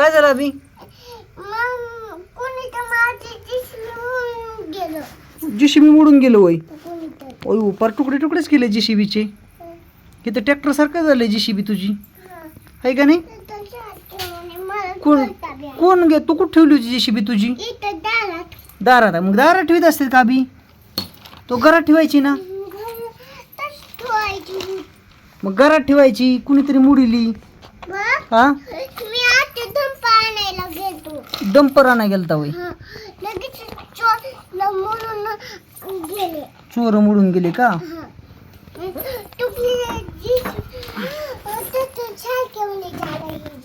काय झालं अभि? तर जीसीबी मोडून गेलो वय कोणी तर. ओय पार तुकडे तुकडेच केले जीसीबीचे इथं ट्रॅक्टर सारखं झालंय जीसीबी तुझी. आहे का नाही? कोण बी. कोण गे? तू कुठं ठेवली होती जीसीबी तुझी? दारात. मग दारात ठेवीत असते का अभि? तो घरात ठेवायची ना? मग घरात ठेवायची कुणीतरी मुडीली. हा? गेलो डंपर आणा गेलता हा लगेच म्हणून गेले. चोर मोडून गेले का? हा.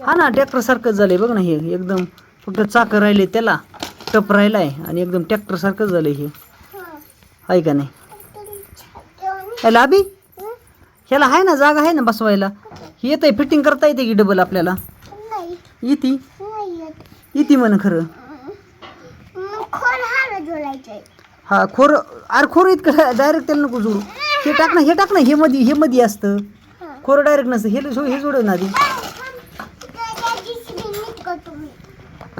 हा ना ट्रॅक्टर सारखंच झालंय बघ ना हे. एकदम फक्त चाकं राहिले त्याला टप राहिलाय आणि एकदम ट्रॅक्टर सारखंच झालंय हे. आहे का नाही? ह्याला अभि ह्याला आहे ना जागा आहे ना बसवायला. हे येतंय फिटिंग करता येते की डबल आपल्याला? नाही. येते येत म्हण खरं. हा खोर अरे खोर इतकं डायरेक्ट त्याला नको जोडू. हे टाक ना हे टाक ना हे मध्ये हे मध्ये असतं. खोरं डायरेक्ट नसतं हे जो- हे जोड ना आधी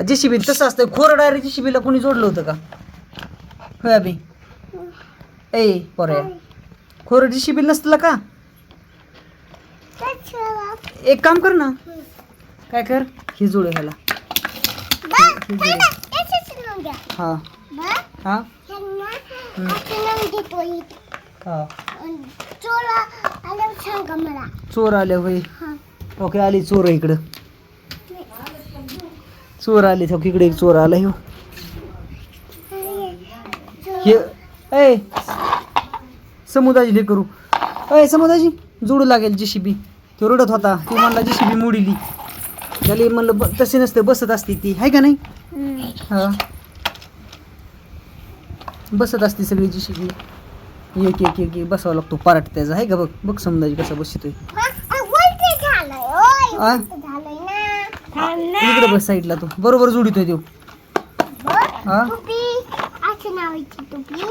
जेसीबी तसं असतं. खोरं डायरेक्ट जेसीबीला कोणी जोडलं होतं का? होय अभि? ए पोऱ्या खोरं जेसीबी नसलं का? एक काम कर ना. काय कर? हे जोड ह्याला. हा हा हा चोर आले होय. ओके आली चोर इकडं. चोर आले हो इकडे एक चोर आला हे ए समुदाजी हे करू. अय समुदाजी जोडू लागेल जीसीबी. तो रडत होता. ती म्हणला जीसीबी मोडीली. त्याला म्हणलं ब- तशी नसते बसत असते ती. आहे का नाही? हा. बसत असते सगळी जीसीबी एक एक एक एक बसावं लागतो पाराट त्याचा. आहे का बघ? बघ समुदाजी कसा बसतोय. आ? इकडे बस साईडला तो. बरोबर जोडितोय तो. हा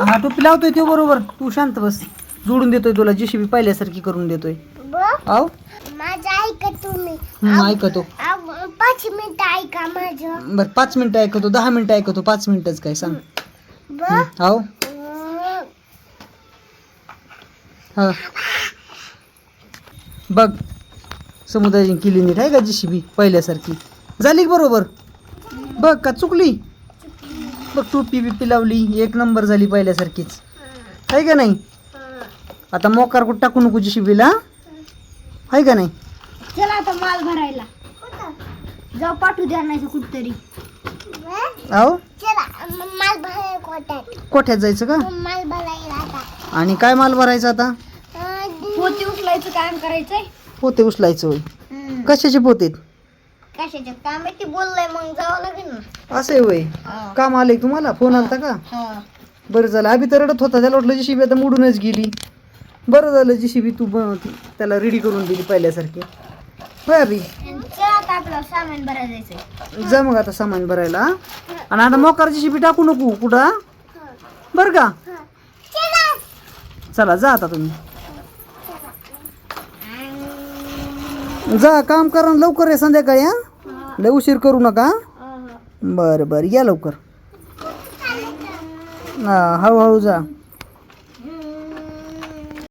हा टोपी लावतोय तो बरोबर. तू शांत बस. जोडून देतोय तुला. जीसीबी पाहिल्यासारखी करून देतोय. आव माझं ऐका तुम्ही. हम्म, ऐकतो. आव, पाच मिनिट ऐका माझं. बर पाच मिनिटं ऐकतो दहा मिनिटं ऐकतो पाच मिनिटच काय सांग. अं, हा. बघ समुदायाची केली नीट आहे का जीसीबी पहिल्यासारखी? झाली का बरोबर? बघ का चुकली? बघ टोपी बिपी लावली एक नंबर झाली पहिल्यासारखीच. आहे का नाही? आता मोकार कुठं टाकू नको जीसीबीला? आहे का नाही? चला आता माल भरायला. जाऊ पाठवू द्या नाही कुठतरी. माल भरायला कोट्यात. कोठ्यात जायचं का? माल भरायला आता. आणि काय माल भरायचा आता? पोती उचलायचं काम करायचंय? पोते उचलायचं होय. कशाचे पोते? कशाचं? काम आहे ते बोललंय मग जावं लागेल ना. असं आहे होय काम आलंय तुम्हाला? फोन आलता का? बरं झालं. आम्ही तर रडत होता. त्याला वाटलं जीसीबी आता मोडूनच गेली. बरं झालं जीसीबी तू बनवती त्याला रेडी करून दिली पहिल्यासारखी. होय अभि? सामान भरायला जा मग आता सामान भरायला आणि आता मोकार शिबी टाकू नको कुठं? बरं का? चला जा आता तुम्ही. जा काम करा लवकर आहे संध्याकाळी हा. लय उशीर करू नका बरं बरं या लवकर. हा हळूहळू जा.